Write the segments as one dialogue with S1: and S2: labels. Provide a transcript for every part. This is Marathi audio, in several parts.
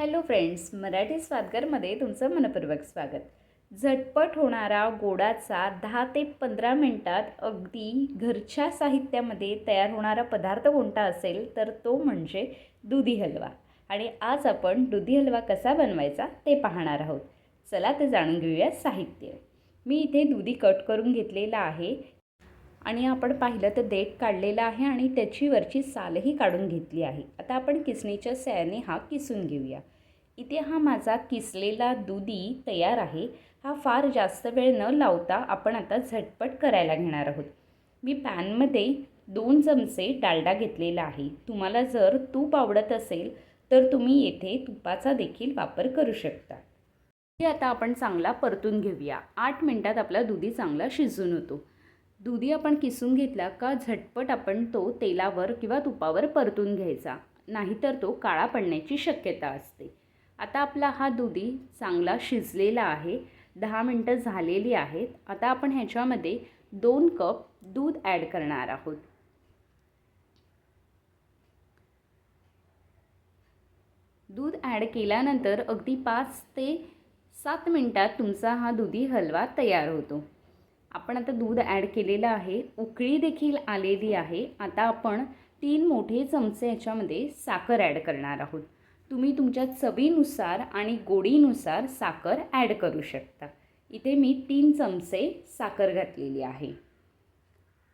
S1: हॅलो फ्रेंड्स मराठी स्वादगरमध्ये तुमचं मनपूर्वक स्वागत. झटपट होणारा गोडाचा दहा ते पंधरा मिनटात अगदी घरच्या साहित्यामध्ये तयार होणारा पदार्थ कोणता असेल तर तो म्हणजे दुधी हलवा. आणि आज आपण दुधी हलवा कसा बनवायचा ते पाहणार आहोत. चला ते जाणून घेऊया साहित्य. मी इथे दुधी कट करून घेतलेला आहे. आणि आपण पाहिलं तर देठ काढलेला आहे आणि त्याची वरची सालही काढून घेतली आहे. आता आपण किसणीच्या सयाने हा किसून घेऊया. इथे हा माझा किसलेला दुधी तयार आहे. हा फार जास्त वेळ न लावता आपण आता झटपट करायला घेणार आहोत. मी पॅनमध्ये दोन चमचे डालडा घेतलेला आहे. तुम्हाला जर तूप आवडत असेल तर तुम्ही येथे तुपाचा देखील वापर करू शकता. हे आता आपण चांगला परतून घेऊया. आठ मिनटात आपला दुधी चांगला शिजून होतो. दुधी आपण किसून घेतला का झटपट आपण तो तेलावर किंवा तुपावर परतून घ्यायचा. नाहीतर तो काळा पडण्याची शक्यता असते. आता आपला हा दुधी चांगला शिजलेला आहे. दहा मिनटं झालेली आहेत. आता आपण ह्याच्यामध्ये दोन कप दूध ॲड करणार आहोत. दूध ॲड केल्यानंतर अगदी पाच ते सात मिनटात तुमचा हा दुधी हलवा तयार होतो. आपण आता दूध ॲड केलेलं आहे. उकळी देखील आलेली आहे. आता आपण तीन मोठे चमचे याच्यामध्ये साखर ॲड करणार आहोत. तुम्ही तुमच्या चवीनुसार आणि गोडीनुसार साखर ॲड करू शकता. इथे मी तीन चमचे साखर घातलेली आहे.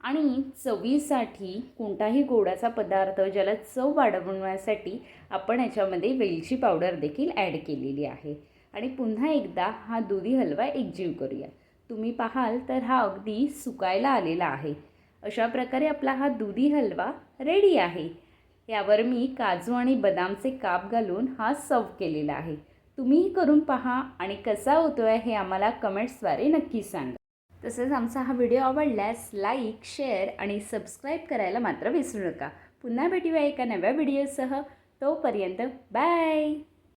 S1: आणि चवीसाठी कोणताही गोडाचा पदार्थ ज्याला चव वाढवण्यासाठी आपण याच्यामध्ये वेलची पावडर देखील ॲड केलेली आहे. आणि पुन्हा एकदा हा दुधी हलवा एकजीव करूया. तुम्ही पाहाल तर हा अगदी सुकायला आलेला आहे. अशा प्रकारे आपला हा दुधी हलवा रेडी आहे. यावर मी काजू आणि बदामचे काप घालून हा सर्व केलेला आहे. तुम्हीही करून पहा आणि कसा होतो आहे हे आम्हाला कमेंट्सद्वारे नक्की सांगा. तसेच आमचा हा व्हिडिओ आवडल्यास लाईक शेअर आणि सबस्क्राईब करायला मात्र विसरू नका. पुन्हा भेटूया एका नव्या व्हिडिओसह तोपर्यंत बाय